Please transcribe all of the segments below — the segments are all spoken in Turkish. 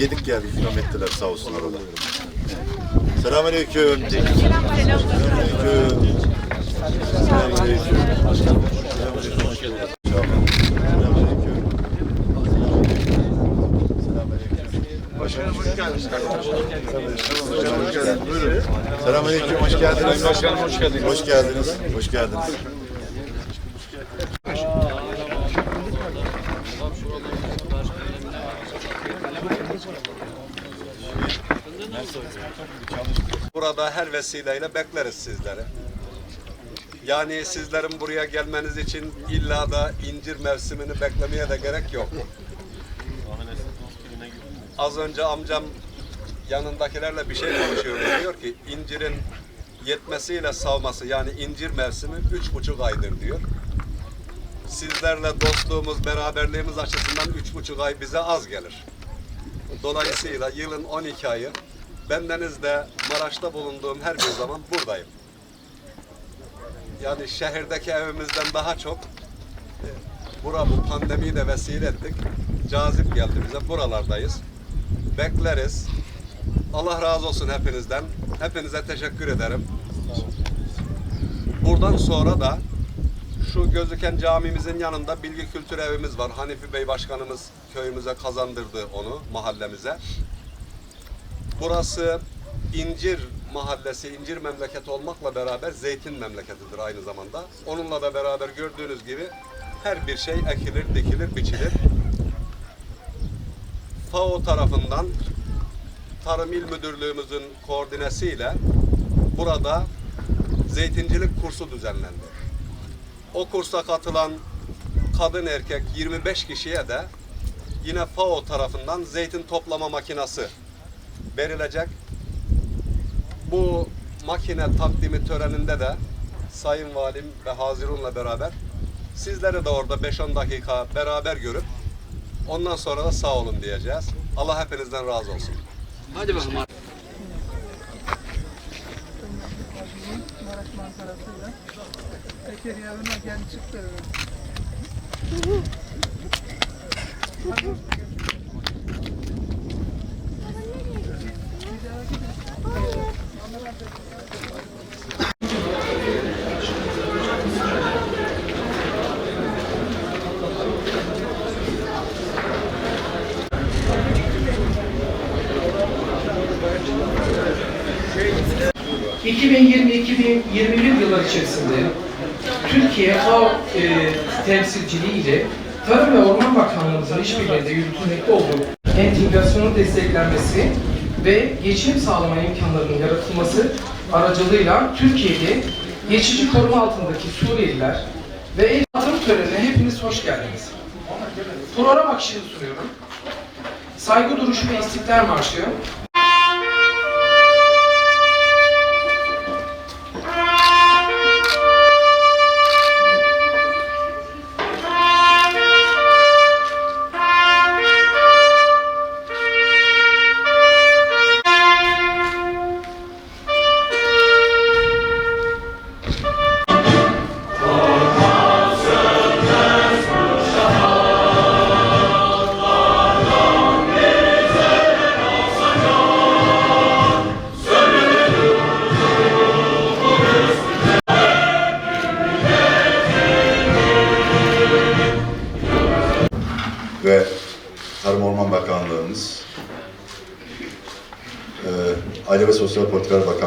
Yedik geldik ikram ettiler sağ olsunlar Allah. Selamünaleyküm. Selamünaleyküm. Selamünaleyküm. Başkanım hoş geldiniz. Selamünaleyküm. Hoş geldiniz. Başkanım hoş geldiniz. Hoş geldiniz. Hoş geldiniz. Burada her vesileyle bekleriz sizleri. Yani sizlerin buraya gelmeniz için illa da incir mevsimini beklemeye de gerek yok. Az önce amcam yanındakilerle bir şey konuşuyordu. Diyor ki incirin yetmesiyle savması yani incir mevsimi üç buçuk aydır diyor. Sizlerle dostluğumuz, beraberliğimiz açısından üç buçuk ay bize az gelir. Dolayısıyla yılın 12 ayı bendeniz de Maraş'ta bulunduğum her bir zaman buradayım. Yani şehirdeki evimizden daha çok e, bura bu pandemiyi de vesile ettik. Cazip geldi bize. Buralardayız. Bekleriz. Allah razı olsun hepinizden. Hepinize teşekkür ederim. Buradan sonra da şu gözüken camimizin yanında bilgi kültür evimiz var. Hanifi Bey Başkanımız köyümüze kazandırdı onu mahallemize. Burası incir mahallesi, incir memleketi olmakla beraber zeytin memleketidir aynı zamanda. Onunla da beraber gördüğünüz gibi her bir şey ekilir, dikilir, biçilir. FAO tarafından Tarım İl Müdürlüğümüzün koordinesiyle burada zeytincilik kursu düzenlendi. O kursa katılan kadın erkek 25 kişiye de yine FAO tarafından zeytin toplama makinası verilecek. Bu makine takdimi töreninde de Sayın Valim ve Hazirun'la beraber sizleri de orada 5-10 dakika beraber görüp ondan sonra da sağ olun diyeceğiz. Allah hepinizden razı olsun. Hadi bakalım. Maraş manzarasıyla. Tekeri yanına geldi çıktı. 2020-2021 yıllar içerisinde Türkiye FAO e, temsilciliği ile Tarım ve Orman Bakanlığımızın işbirliğinde yürütülmekte olduğu entegrasyonun desteklenmesi ve geçim sağlama imkanlarının yaratılması aracılığıyla Türkiye'de geçici koruma altındaki Suriyeliler ve el atım törenine hepiniz hoş geldiniz. Program akışını sunuyorum. Saygı duruşu ve istiklal marşı,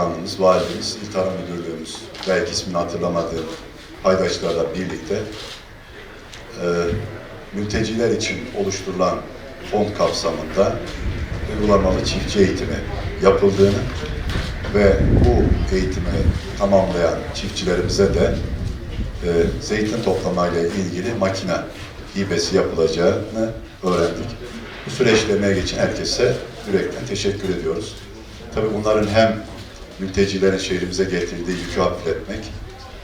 Bakanlığımız, Valimiz, İl Tarım Müdürlüğümüz, belki ismini hatırlamadığım paydaşlarla birlikte e, mülteciler için oluşturulan fond kapsamında uygulamalı çiftçi eğitimi yapıldığını ve bu eğitimi tamamlayan çiftçilerimize de e, zeytin toplamayla ilgili makine hibesi yapılacağını öğrendik. Bu süreçte emeğe geçen herkese yürekten teşekkür ediyoruz. Tabii bunların hem mültecilerin şehrimize getirdiği yükü hafifletmek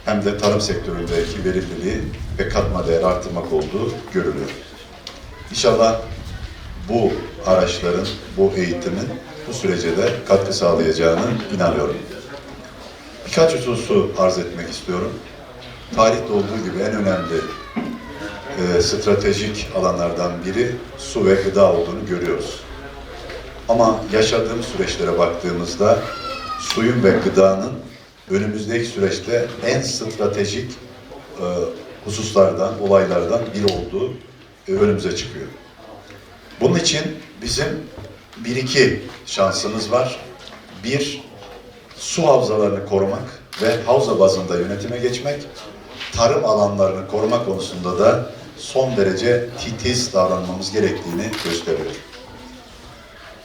hem de tarım sektöründeki verimliliği ve katma değer arttırmak olduğu görülüyor. İnşallah bu araçların, bu eğitimin bu sürece de katkı sağlayacağını inanıyorum. Birkaç hususu arz etmek istiyorum. Tarihte olduğu gibi en önemli e, stratejik alanlardan biri su ve gıda olduğunu görüyoruz. Ama yaşadığım süreçlere baktığımızda suyun ve gıdanın önümüzdeki süreçte en stratejik e, hususlardan, olaylardan biri olduğu e, önümüze çıkıyor. Bunun için bizim bir iki şansımız var. Bir, su havzalarını korumak ve havza bazında yönetime geçmek, tarım alanlarını koruma konusunda da son derece titiz davranmamız gerektiğini gösteriyor.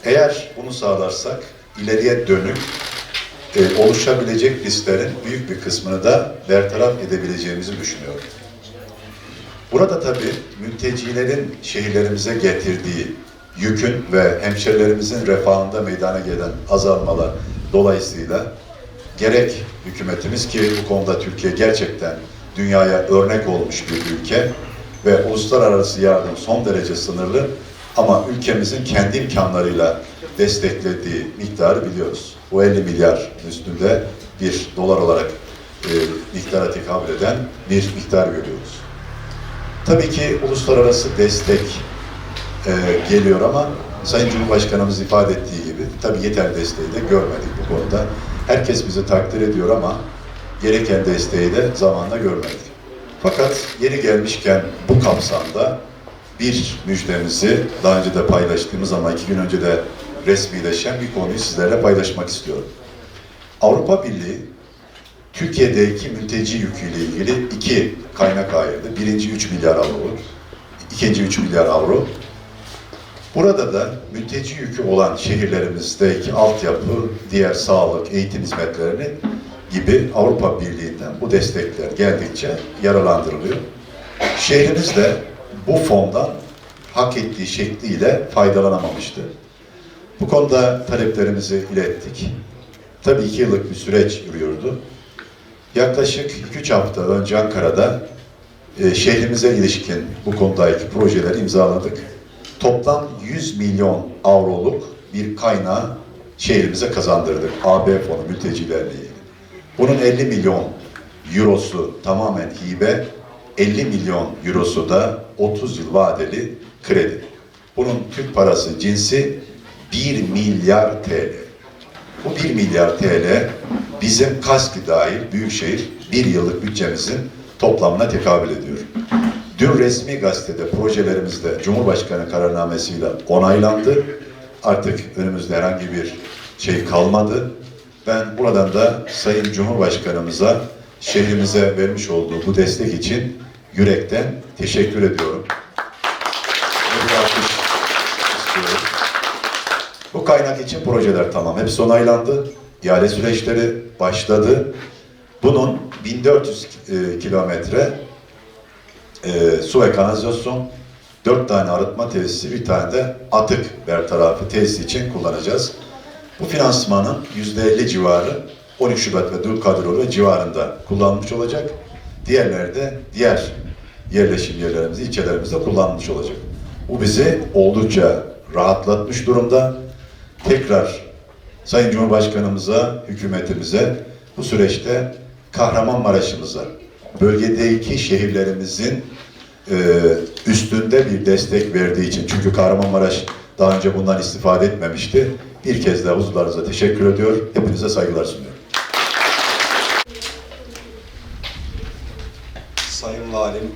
Eğer bunu sağlarsak ileriye dönük e, oluşabilecek risklerin büyük bir kısmını da bertaraf edebileceğimizi düşünüyorum. Burada tabii mültecilerin şehirlerimize getirdiği yükün ve hemşerilerimizin refahında meydana gelen azalmalar dolayısıyla gerek hükümetimiz ki bu konuda Türkiye gerçekten dünyaya örnek olmuş bir ülke ve uluslararası yardım son derece sınırlı ama ülkemizin kendi imkanlarıyla desteklediği miktarı biliyoruz. Bu 50 milyar üstünde bir dolar olarak e, miktara tekabül eden bir miktar görüyoruz. Tabii ki uluslararası destek e, geliyor ama Sayın Cumhurbaşkanımız ifade ettiği gibi tabii yeterli desteği de görmedik bu konuda. Herkes bizi takdir ediyor ama gereken desteği de zamanla görmedik. Fakat yeri gelmişken bu kapsamda bir müjdemizi daha önce de paylaştığımız ama iki gün önce de resmileşen bir konuyu sizlerle paylaşmak istiyorum. Avrupa Birliği Türkiye'deki mülteci yüküyle ilgili iki kaynak ayırdı. Birinci 3 milyar avro, ikinci 3 milyar avro. Burada da mülteci yükü olan şehirlerimizdeki altyapı, diğer sağlık, eğitim hizmetlerini gibi Avrupa Birliği'nden bu destekler geldikçe yaralandırılıyor. Şehrimiz de bu fondan hak ettiği şekliyle faydalanamamıştı. Bu konuda taleplerimizi ilettik. Tabii iki yıllık bir süreç yürüyordu. Yaklaşık 2-3 hafta önce Ankara'da e, şehrimize ilişkin bu konudaki projeleri imzaladık. Toplam 100 milyon avroluk bir kaynağı şehrimize kazandırdık. AB fonu mültecilerle ilgili. Bunun 50 milyon eurosu tamamen hibe, 50 milyon eurosu da 30 yıl vadeli kredi. Bunun Türk parası cinsi 1 milyar TL. Bu 1 milyar TL bizim KASKİ dahil Büyükşehir bir yıllık bütçemizin toplamına tekabül ediyor. Dün resmi gazetede projelerimizde Cumhurbaşkanı kararnamesiyle onaylandı. Artık önümüzde herhangi bir şey kalmadı. Ben buradan da Sayın Cumhurbaşkanımıza şehrimize vermiş olduğu bu destek için yürekten teşekkür ediyorum. Bu kaynak için projeler tamam. Hepsi onaylandı. İhale süreçleri başladı. Bunun 1400 e, kilometre e, su ve kanalizasyon, 4 tane arıtma tesisi, bir tane de atık bertarafı tesisi için kullanacağız. Bu finansmanın %50 civarı 13 Şubat ve Dulkadiroğlu ve civarında kullanılmış olacak. Diğerleri de diğer yerleşim yerlerimizde, ilçelerimizde kullanılmış olacak. Bu bizi oldukça rahatlatmış durumda. Tekrar Sayın Cumhurbaşkanımıza, hükümetimize bu süreçte Kahramanmaraş'ımıza, bölgedeki şehirlerimizin e, üstünde bir destek verdiği için çünkü Kahramanmaraş daha önce bundan istifade etmemişti. Bir kez daha huzurlarınıza teşekkür ediyor. Hepinize saygılar sunuyorum. Sayın Valim,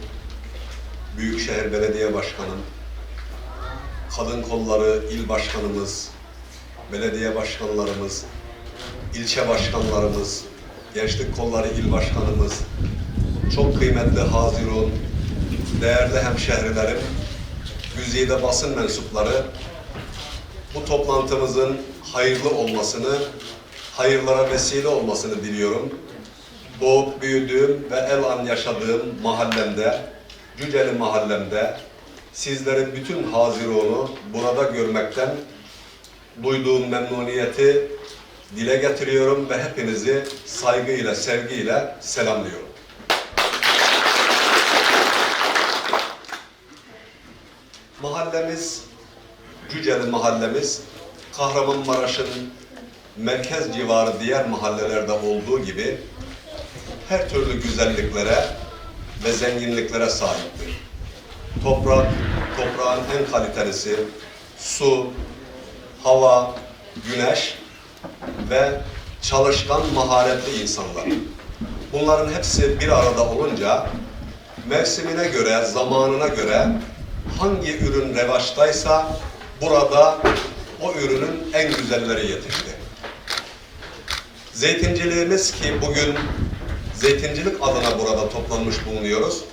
Büyükşehir Belediye Başkanım, Kadın Kolları İl Başkanımız, belediye başkanlarımız, ilçe başkanlarımız, Gençlik Kolları İl Başkanımız, çok kıymetli Hazirun, değerli hemşehrilerim, güzide basın mensupları, bu toplantımızın hayırlı olmasını, hayırlara vesile olmasını diliyorum. Doğup büyüdüğüm ve el an yaşadığım mahallemde, Cüceli mahallemde sizlerin bütün hazironu burada görmekten duyduğum memnuniyeti dile getiriyorum ve hepinizi saygıyla, sevgiyle selamlıyorum. Mahallemiz, Cüceli mahallemiz, Kahramanmaraş'ın merkez civarı diğer mahallelerde olduğu gibi her türlü güzelliklere ve zenginliklere sahiptir. Toprak, toprağın en kalitelisi, su, hava, güneş ve çalışkan, maharetli insanlar. Bunların hepsi bir arada olunca mevsimine göre, zamanına göre hangi ürün revaçtaysa burada o ürünün en güzelleri yetişti. Zeytinciliğimiz ki bugün zeytincilik adına burada toplanmış bulunuyoruz.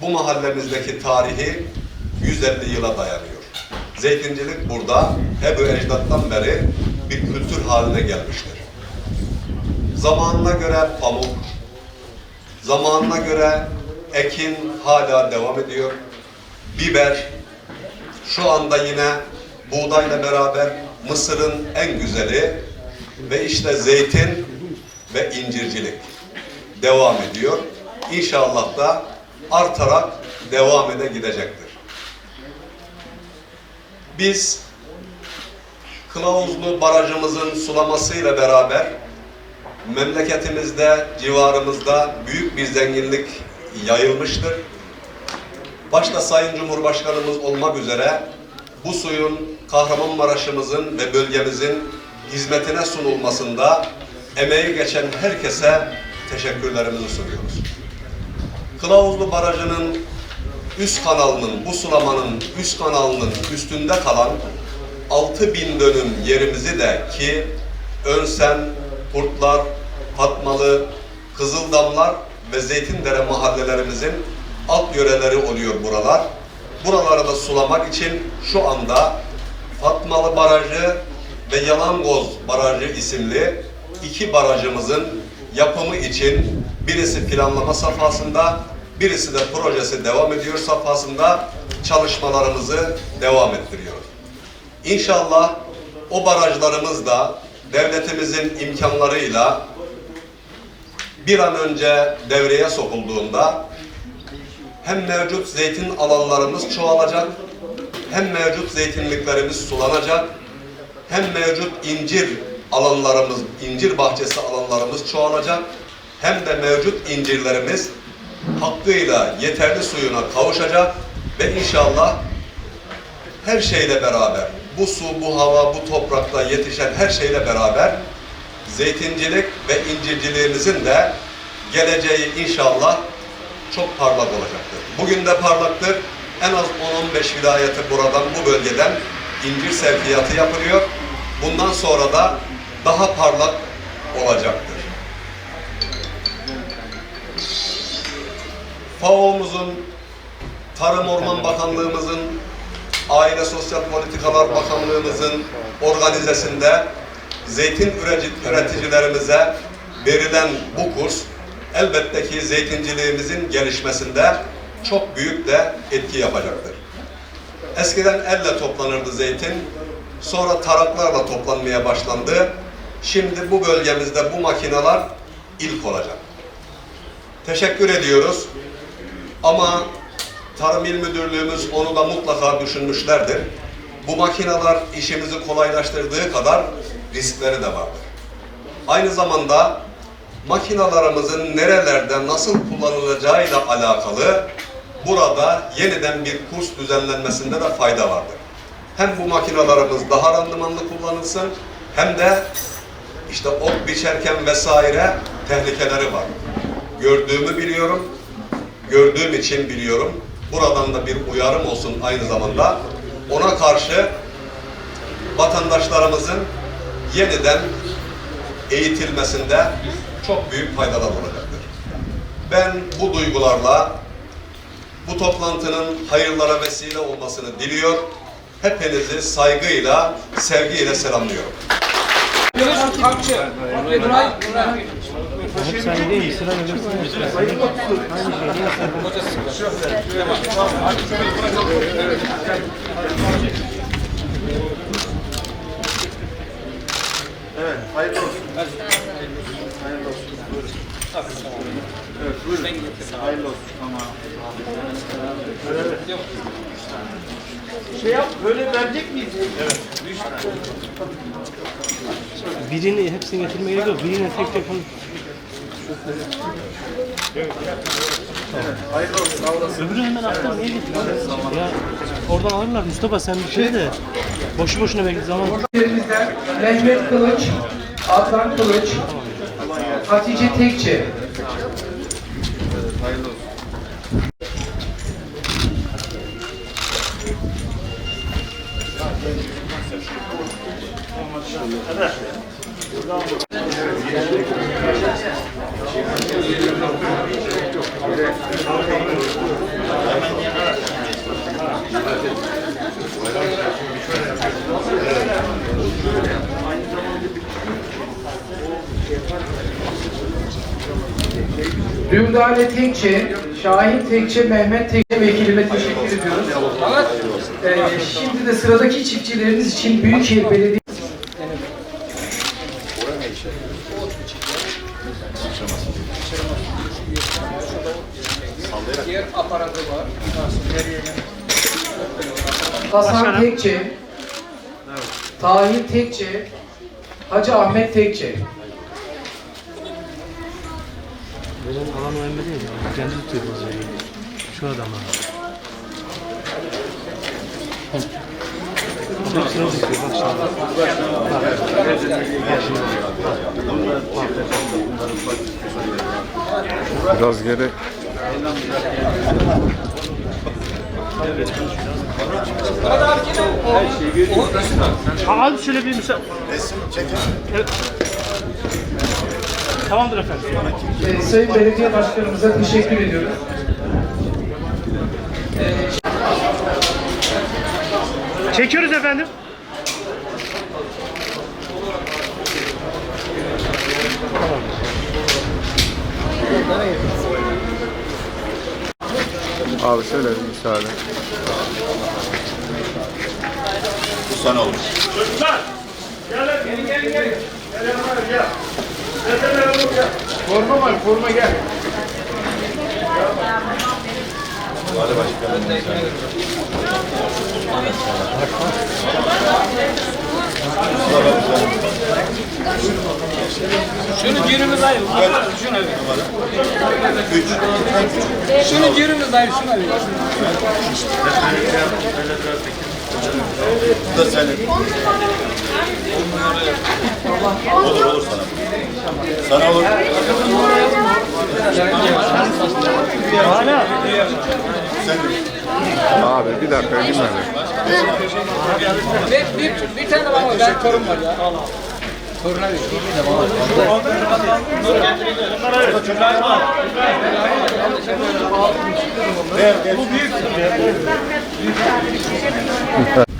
Bu mahallemizdeki tarihi 150 yıla dayanıyor. Zeytincilik burada Ebu Ecdat'tan beri bir kültür haline gelmiştir. Zamanına göre pamuk, zamanına göre ekin hala devam ediyor. Biber, şu anda yine buğdayla beraber mısırın en güzeli ve işte zeytin ve incircilik devam ediyor. İnşallah da artarak devam ede gidecektir. Biz Kılavuzlu Barajımızın sulamasıyla beraber memleketimizde, civarımızda büyük bir zenginlik yayılmıştır. Başta Sayın Cumhurbaşkanımız olmak üzere bu suyun Kahramanmaraş'ımızın ve bölgemizin hizmetine sunulmasında emeği geçen herkese teşekkürlerimizi sunuyoruz. Kılavuzlu Barajı'nın üst kanalının, bu sulamanın üst kanalının üstünde kalan 6000 dönüm yerimizi de ki Önsen, Kurtlar, Fatmalı, Kızıldamlar ve Zeytindere mahallelerimizin alt yöreleri oluyor buralar. Buraları da sulamak için şu anda Fatmalı Barajı ve Yalangoz Barajı isimli iki barajımızın yapımı için birisi planlama safhasında, birisi de projesi devam ediyor safhasında çalışmalarımızı devam ettiriyoruz. İnşallah o barajlarımız da devletimizin imkanlarıyla bir an önce devreye sokulduğunda hem mevcut zeytin alanlarımız çoğalacak, hem mevcut zeytinliklerimiz sulanacak, hem mevcut incir alanlarımız, incir bahçesi alanlarımız çoğalacak, hem de mevcut incirlerimiz hakkıyla yeterli suyuna kavuşacak ve inşallah her şeyle beraber, bu su, bu hava, bu toprakta yetişen her şeyle beraber zeytincilik ve incirciliğimizin de geleceği inşallah çok parlak olacaktır. Bugün de parlaktır. En az 10-15 vilayeti buradan, bu bölgeden incir sevkiyatı yapılıyor. Bundan sonra da daha parlak olacaktır. FAO'muzun, Tarım Orman Bakanlığımızın, Aile Sosyal Politikalar Bakanlığımızın organizesinde zeytin üretici- üreticilerimize verilen bu kurs elbette ki zeytinciliğimizin gelişmesinde çok büyük de etki yapacaktır. Eskiden elle toplanırdı zeytin, sonra taraklarla toplanmaya başlandı. Şimdi bu bölgemizde bu makineler ilk olacak. Teşekkür ediyoruz. Ama Tarım İl Müdürlüğümüz onu da mutlaka düşünmüşlerdir. Bu makineler işimizi kolaylaştırdığı kadar riskleri de vardır. Aynı zamanda makinalarımızın nerelerde nasıl kullanılacağıyla alakalı burada yeniden bir kurs düzenlenmesinde de fayda vardır. Hem bu makinalarımız daha randımanlı kullanılsın hem de işte ot biçerken vesaire tehlikeleri var. Gördüğümü biliyorum, gördüğüm için biliyorum. Buradan da bir uyarım olsun aynı zamanda. Ona karşı vatandaşlarımızın yeniden eğitilmesinde çok büyük faydalar olacaktır. Ben bu duygularla bu toplantının hayırlara vesile olmasını diliyor. Hepinizi saygıyla, sevgiyle selamlıyorum. Sen değil, sıra öyle Aynı şey değil. Evet, hayırlı olsun. Hayırlı olsun. Buyurun. Evet, buyurun. Hayırlı olsun. Tamam. Evet. Şey yap, böyle verecek miyiz? Evet. Birini hepsini getirmeye gerek yok. Birini tek tek konuş. Öbürü hemen aktar niye getirdin? Ya oradan alırlar Mustafa sen bir şey de. Boşu boşuna bekle zaman. Lerimizden Mehmet Kılıç, Adnan Kılıç, Hatice Tekçe. Dündane Tekçe, Şahin Tekçe, Mehmet Tekçe vekilime teşekkür ediyoruz. Ee, şimdi de sıradaki çiftçilerimiz için Büyükşehir Belediyesi Hasan Tekçe, Tahir Tekçe, Hacı Ahmet Tekçe. Benim alan o emmi değil. Kendi tutuyor bazı Şu adam ha. Çok sıra tutuyor bak şimdi. Bak. Bak şimdi. Bak. Biraz geri. Abi şöyle bir müsaade. Evet. Tamamdır efendim. Ee, Sayın Belediye Başkanımıza teşekkür ediyoruz. Çekiyoruz efendim. Abi şöyle bir müsaade. Bu sana olur. Forma var, forma gel. Hadi başkanım. Şunu girimiz ayır. Şunu. Üç. Şunu girimiz ayır. Şunu bir. Bu da senin. Olur olur sana. Sana olur. Senin. Abi bir dakika girmedi. Bir, bir, bir tane bana ben torun var ya. Toruna bir. Karşıda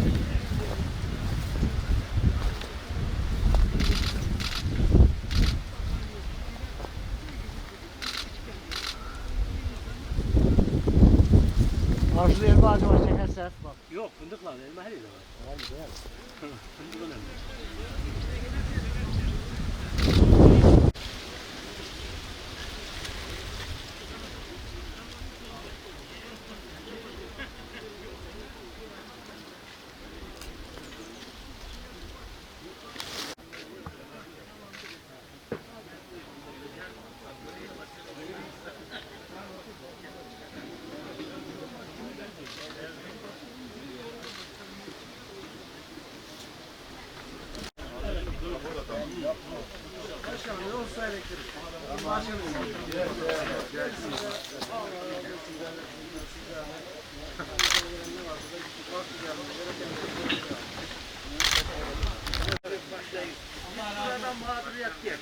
Şu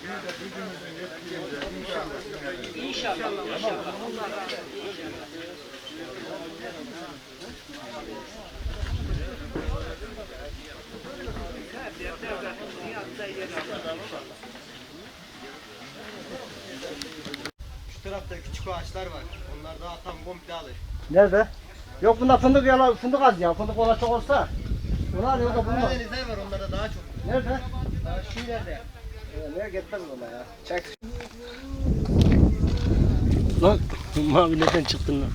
tarafta küçük ağaçlar var. Onlar daha tam komple alır. Nerede? Yok bunda fındık ya fındık az ya. Fındık olan çok olsa. Bunu alıyor da bunu. Karadenizler var onlarda daha çok. Nerede? Şu ileride. Ya, gitmez ona ya. Çek. Lan mavi neden çıktın lan?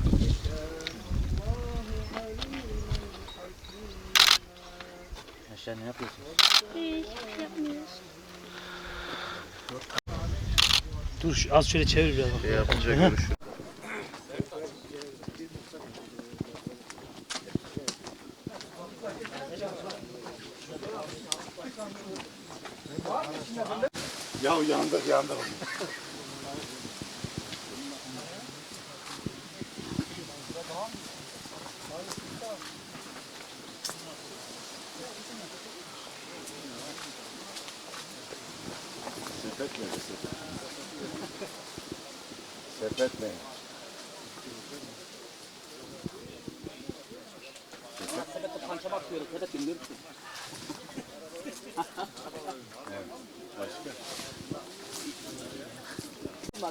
Aşağı ne yapıyorsun? Dur şu- az şöyle çevir biraz bak. Yapınca görüşürüz. 한다고.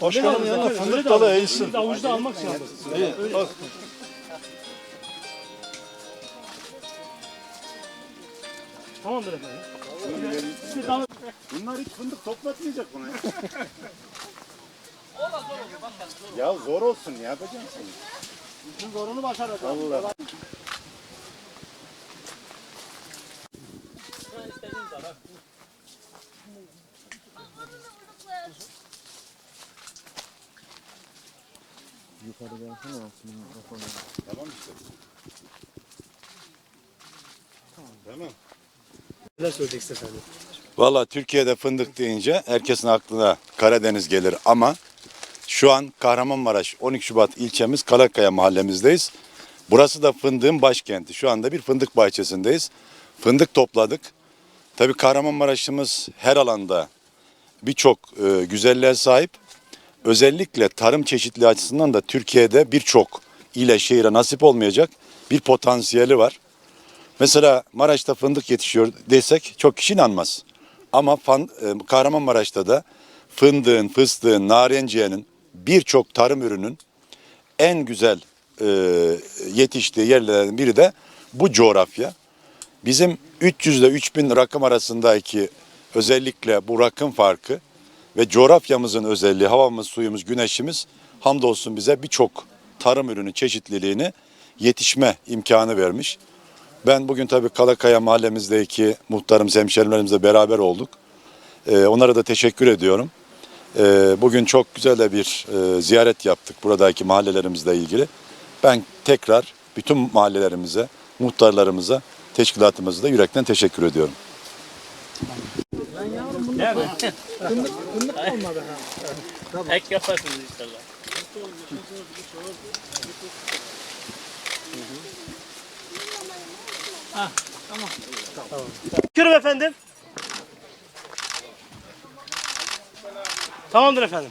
Başkanım yanına fındık dalı eğilsin. Avucuda almak için aldık. İyi, bak. Tamamdır efendim. Bunlar hiç fındık toplatmayacak buna ya. ya zor olsun ne yapacaksın? Bütün zorunu başaracağız. Allah. Tamam işte. Tamam. Neler söyleyeceksin efendim? Valla Türkiye'de fındık deyince herkesin aklına Karadeniz gelir ama şu an Kahramanmaraş 12 Şubat ilçemiz Kalakaya mahallemizdeyiz. Burası da fındığın başkenti. Şu anda bir fındık bahçesindeyiz. Fındık topladık. Tabii Kahramanmaraş'ımız her alanda birçok e, güzelliğe sahip. Özellikle tarım çeşitliliği açısından da Türkiye'de birçok ile şehire nasip olmayacak bir potansiyeli var. Mesela Maraş'ta fındık yetişiyor desek çok kişi inanmaz. Ama fan, e, Kahramanmaraş'ta da fındığın, fıstığın, narenciyenin birçok tarım ürünün en güzel e, yetiştiği yerlerden biri de bu coğrafya. Bizim 300 ile 3000 rakım arasındaki özellikle bu rakım farkı ve coğrafyamızın özelliği, havamız, suyumuz, güneşimiz hamdolsun bize birçok tarım ürünü çeşitliliğini yetişme imkanı vermiş. Ben bugün tabii Kalakaya mahallemizdeki muhtarımız, hemşerilerimizle beraber olduk. Ee, onlara da teşekkür ediyorum. Ee, bugün çok güzel de bir e, ziyaret yaptık buradaki mahallelerimizle ilgili. Ben tekrar bütün mahallelerimize, muhtarlarımıza, teşkilatımıza da yürekten teşekkür ediyorum. Ek yaparsınız inşallah. Tamam. Tamam. Teşekkür efendim. Tamamdır efendim.